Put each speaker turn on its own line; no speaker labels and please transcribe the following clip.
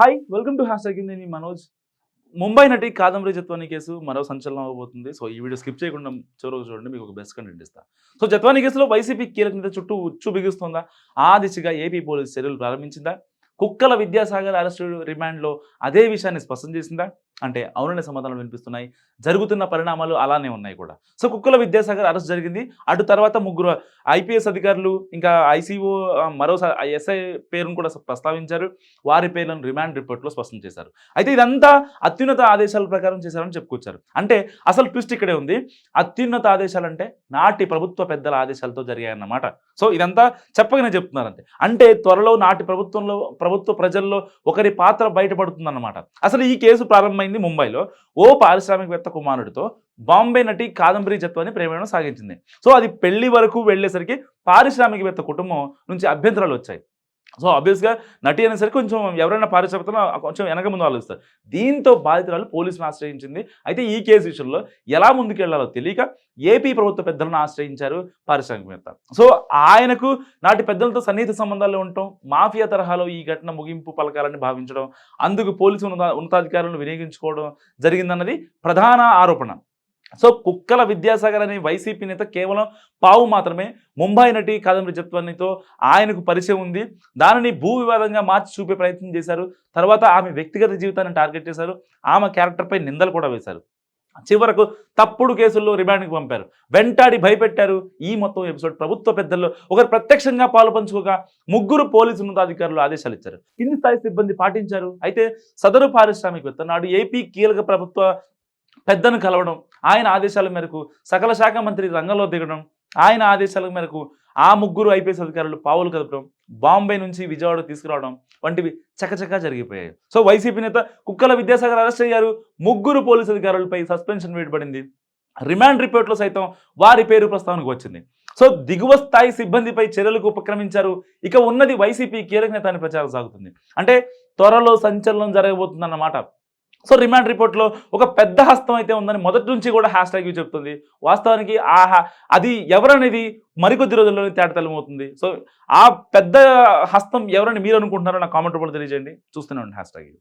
Hi welcome to hash tag నేను మనోజ్. ముంబై నటి Kadambari Jethwani case మరో సంచలనం అవబోతుంది. సో ఈ వీడియో స్కిప్ చేయకుండా చివరకు చూడండి మీకు ఒక బెస్ట్ కంటెంట్ ఇస్తా. సో జత్వాని కేసులో వైసీపీ కీలక నేత చుట్టూ ఉచ్చు బిగుస్తుందా? ఆ దిశగా ఏపీ పోలీసు చర్యలు ప్రారంభించిందా? కుక్కల విద్యాసాగర్ అరెస్టు రిమాండ్లో అదే విషయాన్ని స్పష్టం చేసిందా? అంటే అవుననే సమాధానం వినిపిస్తున్నాయి. జరుగుతున్న పరిణామాలు అలానే ఉన్నాయి కూడా. సో కుక్కల విద్యాసాగర్ అరెస్ట్ జరిగింది. అటు తర్వాత ముగ్గురు ఐపీఎస్ అధికారులు ఇంకా ఐసీఓ మరో ఎస్ఐ పేరును కూడా ప్రస్తావించారు. వారి పేర్లను రిమాండ్ రిపోర్ట్లో స్పష్టం చేశారు. అయితే ఇదంతా అత్యున్నత ఆదేశాల ప్రకారం చేశారని చెప్పుకొచ్చారు. అంటే అసలు ట్విస్ట్ ఇక్కడే ఉంది. అత్యున్నత ఆదేశాలు అంటే నాటి ప్రభుత్వ పెద్దల ఆదేశాలతో జరిగాయన్నమాట. సో ఇదంతా చెప్పగానే చెప్తున్నారంటే అంటే త్వరలో నాటి ప్రభుత్వంలో ప్రభుత్వ ప్రజల్లో ఒకరి పాత్ర బయటపడుతుందన్నమాట. అసలు ఈ కేసు ప్రారంభమైంది ముంబైలో. ఓ పారిశ్రామికవేత్త కుమారుడితో బాంబే నటి కాదంబరి జత్వాన్ని ప్రేమను సాగించింది. సో అది పెళ్ళి వరకు వెళ్ళేసరికి పారిశ్రామికవేత్త కుటుంబం నుంచి అభ్యంతరాలు వచ్చాయి. సో ఆబ్వియస్గా నటి అనేసరికి కొంచెం ఎవరైనా పారిశ్రామికతలో కొంచెం వెనక ముందు ఆలోచిస్తారు. దీంతో బాధితురాలు పోలీసులను ఆశ్రయించింది. అయితే ఈ కేసు విషయంలో ఎలా ముందుకెళ్ళాలో తెలియక ఏపీ ప్రభుత్వ పెద్దలను ఆశ్రయించారు పారిశ్రామికవేత్త. సో ఆయనకు నాటి పెద్దలతో సన్నిహిత సంబంధాలు ఉండటం మాఫియా తరహాలో ఈ ఘటన ముగింపు పలకాలని భావించడం అందుకు పోలీసు ఉన్నతాధికారులను వినియోగించుకోవడం జరిగిందన్నది ప్రధాన ఆరోపణ. సో కుక్కల విద్యాసాగర్ అనే వైసీపీ నేత కేవలం పావు మాత్రమే. ముంబై నటి కాదంబరి జత్వానితో ఆయనకు పరిచయం ఉంది. దానిని భూ వివాదంగా మార్చి చూపే ప్రయత్నం చేశారు. తర్వాత ఆమె వ్యక్తిగత జీవితాన్ని టార్గెట్ చేశారు. ఆమె క్యారెక్టర్పై నిందలు కూడా వేశారు. చివరకు తప్పుడు కేసుల్లో రిమాండ్కి పంపారు. వెంటాడి భయపెట్టారు. ఈ మొత్తం ఎపిసోడ్ ప్రభుత్వ పెద్దల్లో ఒకరు ప్రత్యక్షంగా పాలు పంచుకోగా ముగ్గురు పోలీసు ఉన్నతాధికారులు ఆదేశాలు ఇచ్చారు. కింది స్థాయి సిబ్బంది పాటించారు. అయితే సదరు పారిశ్రామికవేత్త నాడు ఏపీ కీలక ప్రభుత్వ పెద్దను కలవడం ఆయన ఆదేశాల మేరకు సకల శాఖ మంత్రి రంగంలో దిగడం ఆయన ఆదేశాల మేరకు ఆ ముగ్గురు ఐపీఎస్ అధికారులు పావులు కదపడం బాంబే నుంచి విజయవాడ తీసుకురావడం వంటివి చకచకా జరిగిపోయాయి. సో వైసీపీ నేత కుక్కల విద్యాసాగర్ అరెస్ట్ అయ్యారు. ముగ్గురు పోలీసు అధికారులపై సస్పెన్షన్ వేయబడింది. రిమాండ్ రిపోర్ట్లో సైతం వారి పేరు ప్రస్తావనకు వచ్చింది. సో దిగువ స్థాయి సిబ్బందిపై చర్యలకు ఉపక్రమించారు. ఇక ఉన్నది వైసీపీ కీలక నేత అని ప్రచారం సాగుతుంది. అంటే త్వరలో సంచలనం జరగబోతుందన్నమాట సో రిమాండ్ రిపోర్ట్లో ఒక పెద్ద హస్తం అయితే ఉందని మొదటి నుంచి కూడా హ్యాష్ ట్యాగ్ చెప్తుంది. వాస్తవానికి ఆ అది ఎవరనేది మరికొద్ది రోజుల్లోనే తేటతెల్లమవుతుంది సో ఆ పెద్ద హస్తం ఎవరని మీరు అనుకుంటున్నారో నా కామెంట్ రూపంలో తెలియజేయండి. చూస్తూనే ఉండండి హ్యాష్ ట్యాగ్.